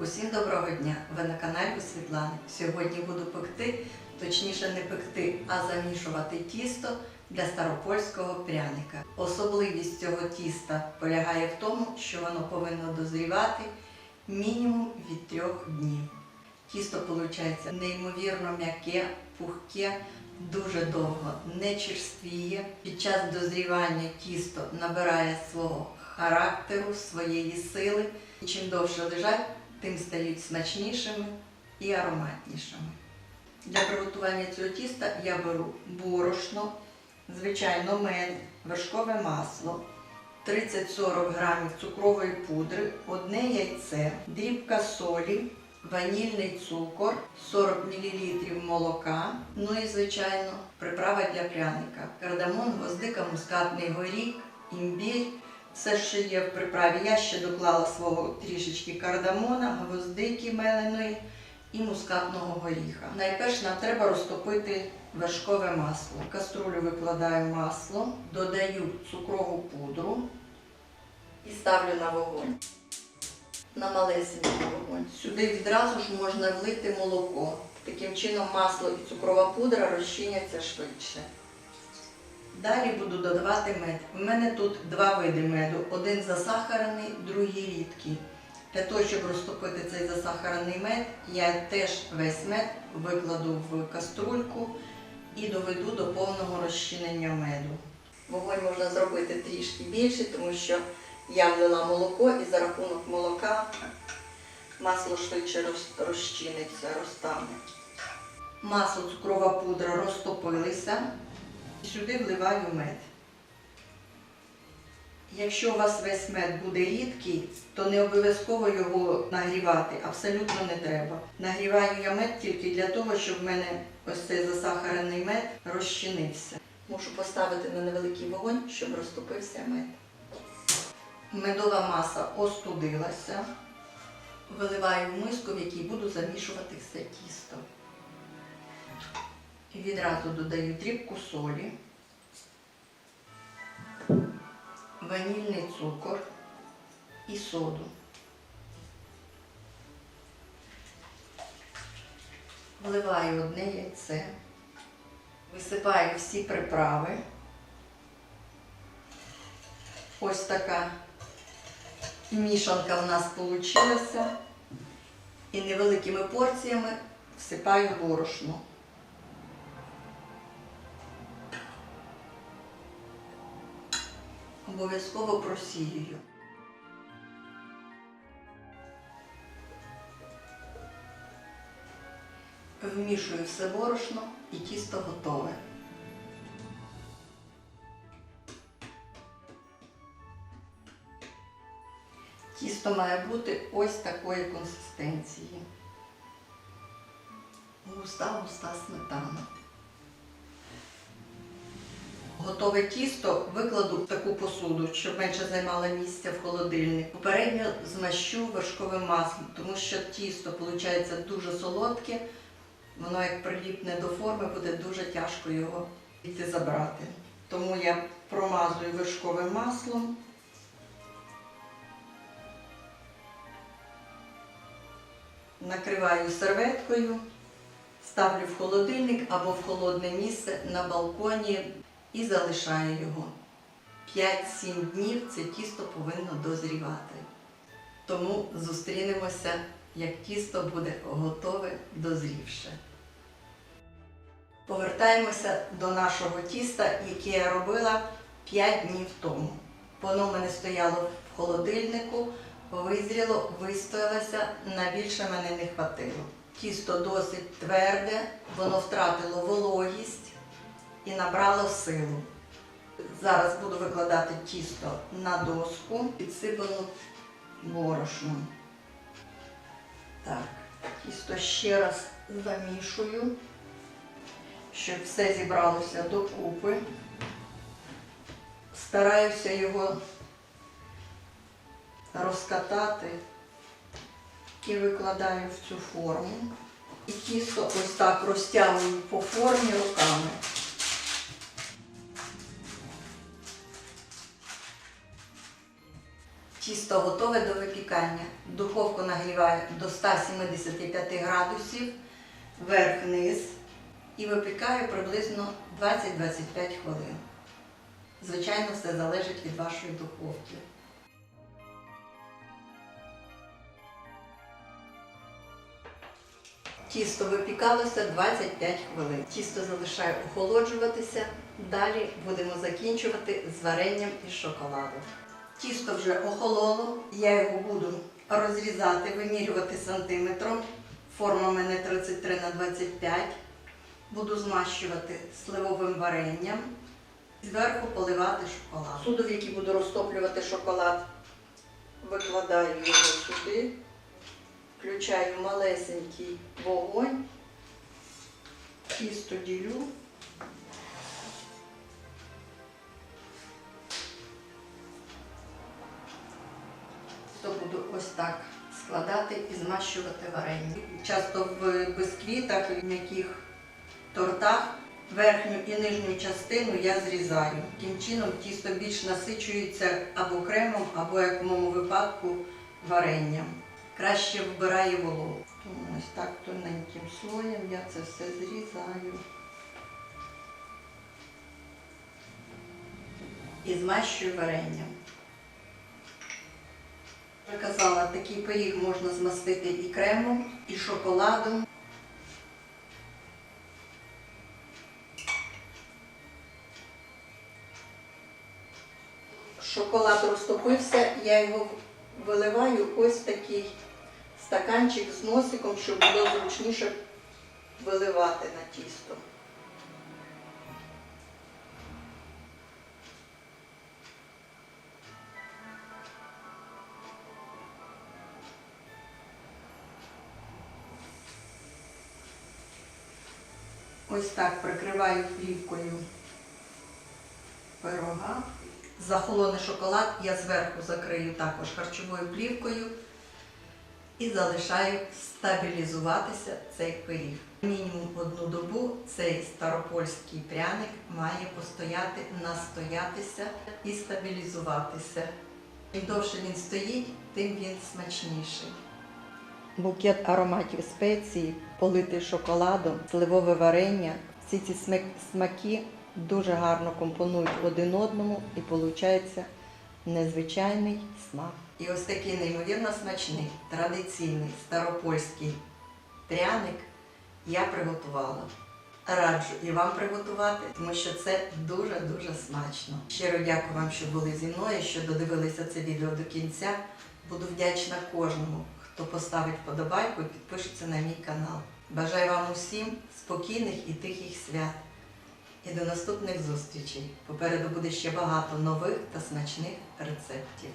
Усім доброго дня! Ви на каналі у Світлани. Сьогодні буду пекти, точніше не пекти, а замішувати тісто для старопольського пряника. Особливість цього тіста полягає в тому, що воно повинно дозрівати мінімум від трьох днів. Тісто виходить неймовірно м'яке, пухке, дуже довго не черствіє. Під час дозрівання тісто набирає свого характеру, своєї сили. І чим довше лежать, тим стають смачнішими і ароматнішими. Для приготування цього тіста я беру борошно, звичайно мед, вершкове масло, 30-40 грамів цукрової пудри, одне яйце, дрібка солі, ванільний цукор, 40 мл молока, ну і, звичайно, приправа для пряника. Кардамон, гвоздика, мускатний горіх, імбір. Все, що є в приправі. Я ще доклала свого трішечки кардамона, гвоздики меленої і мускатного горіха. Найперше нам треба розтопити вершкове масло. В каструлю викладаю масло, додаю цукрову пудру і ставлю на вогонь. На малесенький вогонь. Сюди відразу ж можна влити молоко. Таким чином масло і цукрова пудра розчиняться швидше. Далі буду додавати мед. У мене тут два види меду. Один засахарений, другий рідкий. Для того, щоб розтопити цей засахарений мед, я теж весь мед викладу в каструльку і доведу до повного розчинення меду. Вогонь можна зробити трішки більше, тому що я влила молоко і за рахунок молока масло швидше розчиниться, розтане. Масло, цукрова пудра розтопилися. Сюди вливаю мед. Якщо у вас весь мед буде рідкий, то не обов'язково його нагрівати, абсолютно не треба. Нагріваю я мед тільки для того, щоб в мене ось цей засахарений мед розчинився. Мушу поставити на невеликий вогонь, щоб розтопився мед. Медова маса остудилася. Виливаю в миску, в якій буду замішувати все тісто. Відразу додаю дрібку солі, ванільний цукор і соду. Вливаю одне яйце, висипаю всі приправи. Ось така мішанка в нас вийшла. І невеликими порціями всипаю борошно. Обов'язково просіюю. Вмішую все борошно і тісто готове. Тісто має бути ось такої консистенції. Густа-густа сметана. Готове тісто викладу в таку посуду, щоб менше займало місця в холодильник. Попередньо змащу вершковим маслом, тому що тісто виходить дуже солодке, воно як приліпне до форми, буде дуже тяжко його йти забрати. Тому я промазую вершковим маслом. Накриваю серветкою, ставлю в холодильник або в холодне місце на балконі і залишаю його. 5-7 днів це тісто повинно дозрівати. Тому зустрінемося, як тісто буде готове дозрівше. Повертаємося до нашого тіста, яке я робила 5 днів тому. Воно в мене стояло в холодильнику, визріло, вистоялося, на більше мене не хватило. Тісто досить тверде, воно втратило вологість і набрало силу. Зараз буду викладати тісто на доску, підсипану борошном. Так, тісто ще раз замішую, щоб все зібралося докупи. Стараюся його розкатати і викладаю в цю форму. І тісто ось так розтягую по формі руками. Тісто готове до випікання. Духовку нагріваю до 175 градусів, верх-низ і випікаю приблизно 20-25 хвилин. Звичайно, все залежить від вашої духовки. Тісто випікалося 25 хвилин. Тісто залишаю охолоджуватися. Далі будемо закінчувати з варенням із шоколаду. Тісто вже охололо, я його буду розрізати, вимірювати сантиметром. Форма в мене 33 на 25. Буду змащувати сливовим варенням. Зверху поливати шоколад. Суду, в який буду розтоплювати шоколад, викладаю його сюди. Включаю малесенький вогонь, тісто ділю. Ось так складати і змащувати варення. Часто в бисквітах, в м'яких тортах верхню і нижню частину я зрізаю. Таким чином тісто більш насичується або кремом, або, як в моєму випадку, варенням краще вбирає вологу. Тому ось так тоненьким слоєм я це все зрізаю. І змащую варенням. Я казала, такий пиріг можна змастити і кремом, і шоколадом. Шоколад розтопився, я його виливаю ось в такий стаканчик з носиком, щоб було зручніше виливати на тісто. Ось так прикриваю плівкою пирога. Захолоний шоколад я зверху закрию також харчовою плівкою і залишаю стабілізуватися цей пиріг. Мінімум одну добу цей старопольський пряник має постояти, настоятися і стабілізуватися. Чим довше він стоїть, тим він смачніший. Букет ароматів спецій, политий шоколадом, сливове варення. Всі ці смаки дуже гарно компонують один одному і виходить незвичайний смак. І ось такий неймовірно смачний, традиційний старопольський пряник я приготувала. Раджу і вам приготувати, тому що це дуже-дуже смачно. Щиро дякую вам, що були зі мною, що додивилися це відео до кінця. Буду вдячна кожному, хто поставить вподобайку і підпишеться на мій канал. Бажаю вам усім спокійних і тихих свят. І до наступних зустрічей. Попереду буде ще багато нових та смачних рецептів.